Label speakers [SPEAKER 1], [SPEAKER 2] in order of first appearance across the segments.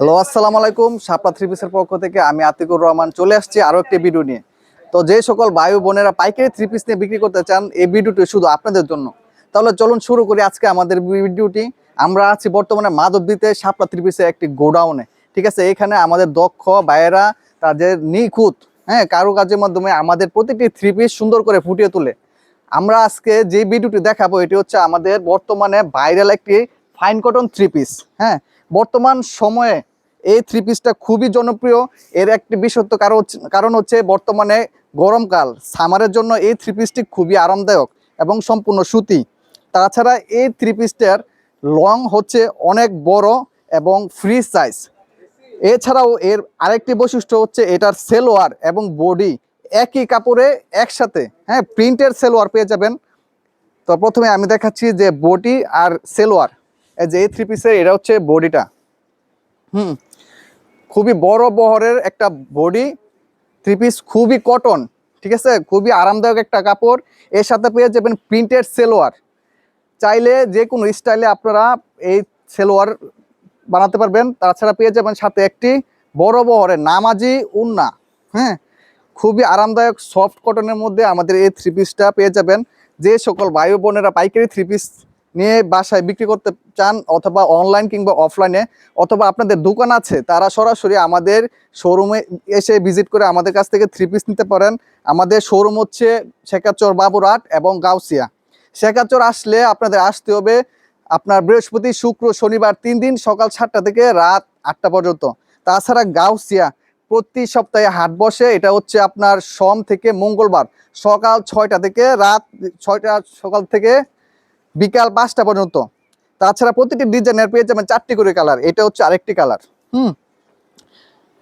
[SPEAKER 1] Hello, আসসালামু আলাইকুম। সাপলা three পিসের পক্ষ থেকে আমি আতিকুর রহমান চলে আসছি আরও একটি ভিডিও নিয়ে। তো যে সকল বায়ু বোনেরা পাইকারি থ্রি পিস নিয়ে বিক্রি করতে চান, এই ভিডিওটি শুধু আপনাদের জন্য। তাহলে চলুন শুরু করি আজকে আমাদের ভিডিওটি আমরা আছি বর্তমানে মাধবদীতে সাপলা থ্রি পিসের একটি গোডাউনে। ঠিক আছে, এখানে আমাদের দক্ষ বায়েরা তাদের নিখুঁত হ্যাঁ কারুকাজের মাধ্যমে আমাদের প্রতিটি থ্রি পিস সুন্দর করে ফুটিয়ে তোলে। আমরা আজকে যে ভিডিওটি দেখাবো, এটি হচ্ছে আমাদের বর্তমানে ভাইরাল একটি ফাইন কটন থ্রি পিস হ্যাঁ। বর্তমান সময়ে এই থ্রি পিসটা খুবই জনপ্রিয়। এর একটি বিশেষত্ব কারণ হচ্ছে- কারণ হচ্ছে বর্তমানে গরমকাল। সামারের জন্য এই থ্রি পিসটি খুবই আরামদায়ক এবং সম্পূর্ণ সুতি। তাছাড়া এই থ্রি পিসটার লং হচ্ছে অনেক বড় এবং ফ্রি সাইজ এছাড়াও এর আরেকটি বৈশিষ্ট্য হচ্ছে এটার সেলোয়ার এবং বডি একই কাপড়ে একসাথে। হ্যাঁ প্রিন্টের সেলোয়ার পেয়ে যাবেন। তো প্রথমে আমি দেখাচ্ছি যে বডি আর সেলোয়ার। যে এই থ্রি পিসের এটা হচ্ছে বডিটা হুম। খুবই বড় বহরের একটা বডি থ্রি পিস খুবই কটন ঠিক আছে? খুবই আরামদায়ক একটা কাপড়। এর সাথে পেয়ে যাবেন প্রিন্টেড সেলোয়ার। চাইলে যে কোনো স্টাইলে আপনারা এই সেলোয়ার বানাতে পারবেন। তাছাড়া পেয়ে যাবেন সাথে একটি বড় বহরের নামাজি উন্না। হ্যাঁ? খুবই আরামদায়ক সফট কটনের মধ্যে আমাদের এই থ্রি পিসটা পেয়ে যাবেন। যে সকল বায়ু বোনেরা পাইকারি থ্রি পিস নিয়ে বাসায় বিক্রি করতে চান অথবা অনলাইন কিংবা অফলাইনে অথবা আপনাদের দোকান আছে, তারা সরাসরি আমাদের শোরুমে এসে ভিজিট করে আমাদের কাছ থেকে থ্রি পিস নিতে পারেন। আমাদের শোরুম হচ্ছে শেখাচর বাবুরহাট এবং গাউসিয়া। শেখাচর আসলে আপনাদের আসতে হবে আপনার বৃহস্পতি, শুক্র, শনিবার তিন দিন সকাল সাতটা থেকে রাত আটটা পর্যন্ত। তাছাড়া গাউসিয়া প্রতি সপ্তাহে হাট বসে, এটা হচ্ছে আপনার সোম থেকে মঙ্গলবার সকাল ছয়টা থেকে রাত ছয়টা সকাল থেকে বিকাল পাঁচটা পর্যন্ত। তাছাড়া প্রতিটি ডিজাইনের পেয়ে যাবেন চারটি করে কালার। এটা হচ্ছে আরেকটি কালার। হুম।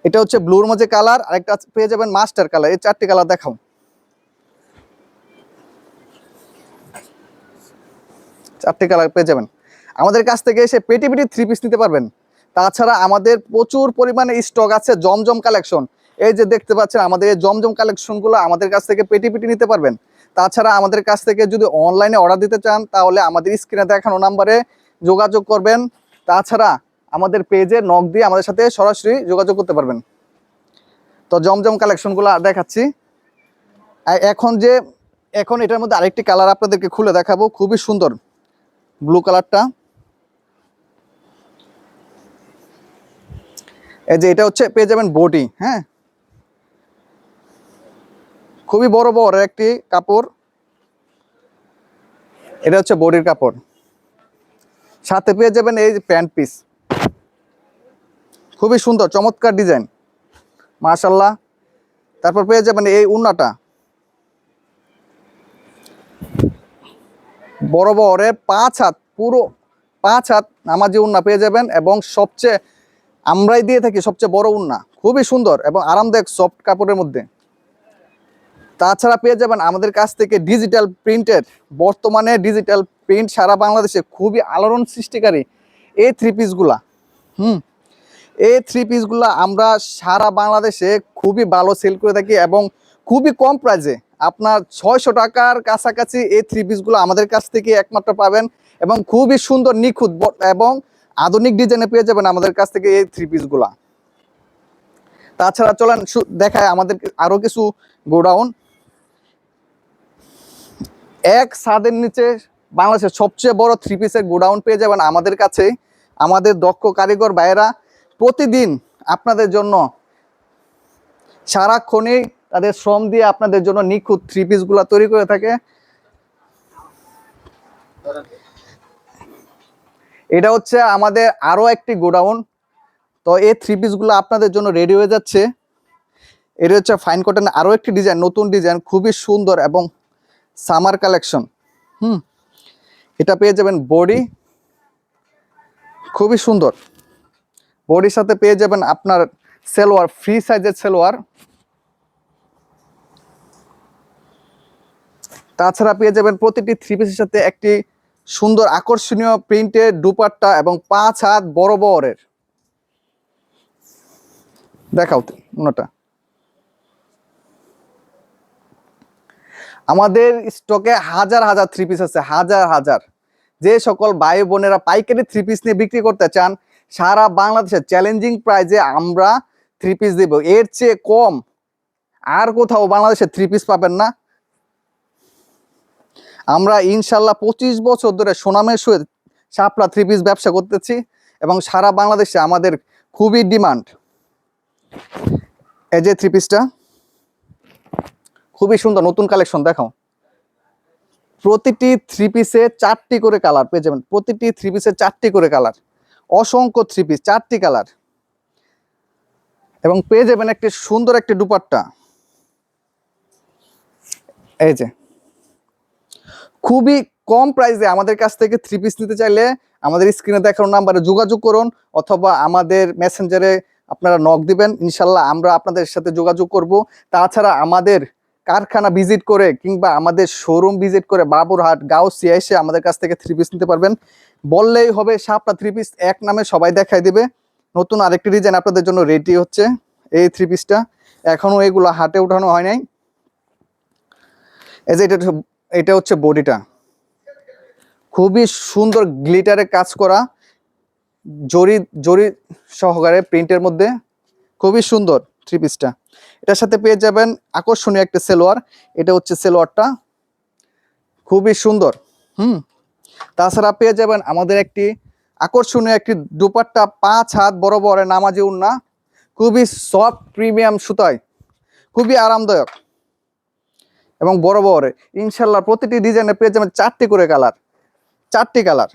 [SPEAKER 1] এটা হচ্ছে ব্লুর মধ্যে কালার, আরেকটা পেয়ে যাবেন মাস্টার কালার। এই চারটি কালার দেখাও। চারটি কালার পেয়ে যাবেন। আমাদের কাছ থেকে এসে পেটি পেটি থ্রি পিস নিতে পারবেন। তাছাড়া আমাদের প্রচুর পরিমাণে স্টক আছে জমজম কালেকশন এই যে দেখতে পাচ্ছেন, আমাদের এই জমজম কালেকশনগুলো আমাদের কাছ থেকে পেটি পেটি নিতে পারবেন। তাছাড়া আমাদের কাছ থেকে যদি অনলাইনে অর্ডার দিতে চান, তাহলে আমাদের স্ক্রিনে দেখানো নাম্বারে যোগাযোগ করবেন। তাছাড়া আমাদের পেজে নক দিয়ে আমাদের সাথে সরাসরি যোগাযোগ করতে পারবেন। তো জমজম কালেকশনগুলো দেখাচ্ছি। এখন যে, এখন এটার মধ্যে আরেকটি কালার আপনাদেরকে খুলে দেখাবো। খুবই সুন্দর। ব্লু কালারটা এই যে এটা হচ্ছে পেয়ে যাবেন বডি হ্যাঁ? খুবই বড় বড় একটি কাপড়। এটা হচ্ছে বডির কাপড়। সাথে পেয়ে যাবেন এই প্যান্ট পিস। খুবই সুন্দর, চমৎকার ডিজাইন। মাশাল্লাহ তারপর পেয়ে যাবেন এই উন্নাটা। বড় বড় পাঁচ হাত, পুরো পাঁচ হাত নামাজি উন্না পেয়ে যাবেন এবং সবচেয়ে আমরাই দিয়ে থাকি সবচেয়ে বড় উন্না। খুবই সুন্দর এবং আরামদায়ক সফট কাপড়ের মধ্যে। তাছাড়া পেয়ে যাবেন আমাদের কাছ থেকে ডিজিটাল প্রিন্টের বর্তমানে ডিজিটাল প্রিন্ট সারা বাংলাদেশে খুবই আলোড়ন সৃষ্টিকারী এই থ্রি পিসগুলা হুম, এই থ্রি পিসগুলা আমরা সারা বাংলাদেশে খুবই ভালো সেল করে থাকি এবং খুবই কম প্রাইসে আপনার ছয়শো টাকার কাছাকাছি এই থ্রি পিসগুলো আমাদের কাছ থেকে একমাত্র পাবেন এবং খুবই সুন্দর, নিখুঁত এবং আধুনিক ডিজাইনে পেয়ে যাবেন আমাদের কাছ থেকে এই থ্রি পিসগুলা তাছাড়া চলেন দেখায় আমাদের আরও কিছু গোডাউন। এক ছাদের নিচে বাংলাদেশের সবচেয়ে বড় থ্রি পিসের গোডাউন পেয়ে যাবেন আমাদের কাছে। আমাদের দক্ষ কারিগর ভাইয়েরা প্রতিদিন আপনাদের জন্য সারাক্ষণই তাদের শ্রম দিয়ে আপনাদের জন্য নিখুঁত থ্রি পিসগুলো তৈরি করে থাকে। এটা হচ্ছে আমাদের আরও একটি গোডাউন। তো এই থ্রি পিসগুলো আপনাদের জন্য রেডি হয়ে যাচ্ছে। এটা হচ্ছে ফাইন কটন আরও একটি ডিজাইন নতুন ডিজাইন খুবই সুন্দর এবং সামার কালেকশন। হুম, এটা পেয়ে যাবেন বডি। খুবই সুন্দর। বডির সাথে পেয়ে যাবেন আপনার সেলোয়ার ফ্রি সাইজের সেলোয়ার। তাছাড়া পেয়ে যাবেন প্রতিটি থ্রি পিসের সাথে একটি সুন্দর আকর্ষণীয় প্রিন্টের দুপাট্টা এবং পাঁচ হাত বড় বড়ের দেখাও ওনাটা আমাদের স্টকে হাজার হাজার থ্রি পিস আছে, হাজার হাজার। যে সকল ভাই বোনেরা পাইকারি থ্রি পিস নিয়ে বিক্রি করতে চান, সারা বাংলাদেশে চ্যালেঞ্জিং প্রাইজে আমরা থ্রি পিস দেব। এর চেয়ে কম আর কোথাও বাংলাদেশে থ্রি পিস পাবেন না। আমরা ইনশাল্লাহ পঁচিশ বছর ধরে সোনামের সহিত সাপলা থ্রি পিস ব্যবসা করতেছি এবং সারা বাংলাদেশে আমাদের খুবই ডিমান্ড এই যে থ্রি পিসটা খুবই সুন্দর, নতুন কালেকশন দেখাও। প্রতিটি থ্রি পিসে চারটি করে কালার পেয়ে যাবেন। প্রতিটি থ্রি পিসে চারটি করে কালার অসংখ্য থ্রি পিস চারটি কালার এবং পেয়ে যাবেন একটি সুন্দর একটি দুপাট্টা। এই যে। খুবই কম প্রাইসে আমাদের কাছ থেকে থ্রি পিস নিতে চাইলে আমাদের স্ক্রিনে দেখানো নাম্বারে যোগাযোগ করুন, অথবা আমাদের মেসেঞ্জারে আপনারা নক দিবেন। ইনশাল্লাহ আমরা আপনাদের সাথে যোগাযোগ করব। তাছাড়া আমাদের কারখানা ভিজিট করে কিংবা আমাদের শোরুম ভিজিট করে বাবুরহাট, গাউসিয়া এসে আমাদের কাছ থেকে থ্রি পিস নিতে পারবেন। বললেই হবে, সাপটা থ্রি পিস এক নামে সবাই দেখাই দিবে। নতুন আরেকটি ডিজাইন আপনাদের জন্য রেডি হচ্ছে এই থ্রি পিসটা এখনও এগুলো হাটে উঠানো হয় নাই। এই যে এটা এটা হচ্ছে বডিটা খুবই সুন্দর গ্লিটারে কাজ করা। জরি জরি সহকারে প্রিন্টের মধ্যে। খুবই সুন্দর থ্রি পিসটা এটার সাথে পেয়ে যাবেন আকর্ষণীয় একটা সেলোয়ার। এটা হচ্ছে সেলোয়ারটা। খুবই সুন্দর। হুম। তাছাড়া পেয়ে যাবেন আমাদের একটি আকর্ষণীয় একটি দুপাট্টা পাঁচ হাত বড় বড় নামাজি উন্না। খুবই সফট প্রিমিয়াম সুতায়। খুবই আরামদায়ক। এবং বড় বড়। ইনশাল্লাহ প্রতিটি ডিজাইনে পেয়ে যাবেন চারটি করে কালার। চারটি কালার।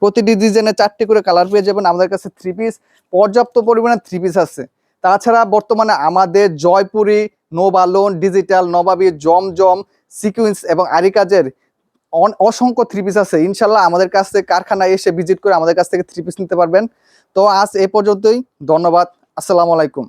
[SPEAKER 1] প্রতিটি ডিজাইনে চারটি করে কালার পেয়ে যাবেন। আমাদের কাছে থ্রি পিস পর্যাপ্ত পরিমাণে থ্রি পিস আছে। তাছাড়া বর্তমানে আমাদের জয়পুরি, নোবালন, ডিজিটাল, নবাবী, জমজম, সিকুয়েন্স এবং আরিকাজের অসংখ্য থ্রি পিস আছে। ইনশাল্লাহ আমাদের কাছ থেকে কারখানায় এসে ভিজিট করে আমাদের কাছ থেকে থ্রি পিস নিতে পারবেন। তো আজ এ পর্যন্তই। ধন্যবাদ। আসসালামু আলাইকুম।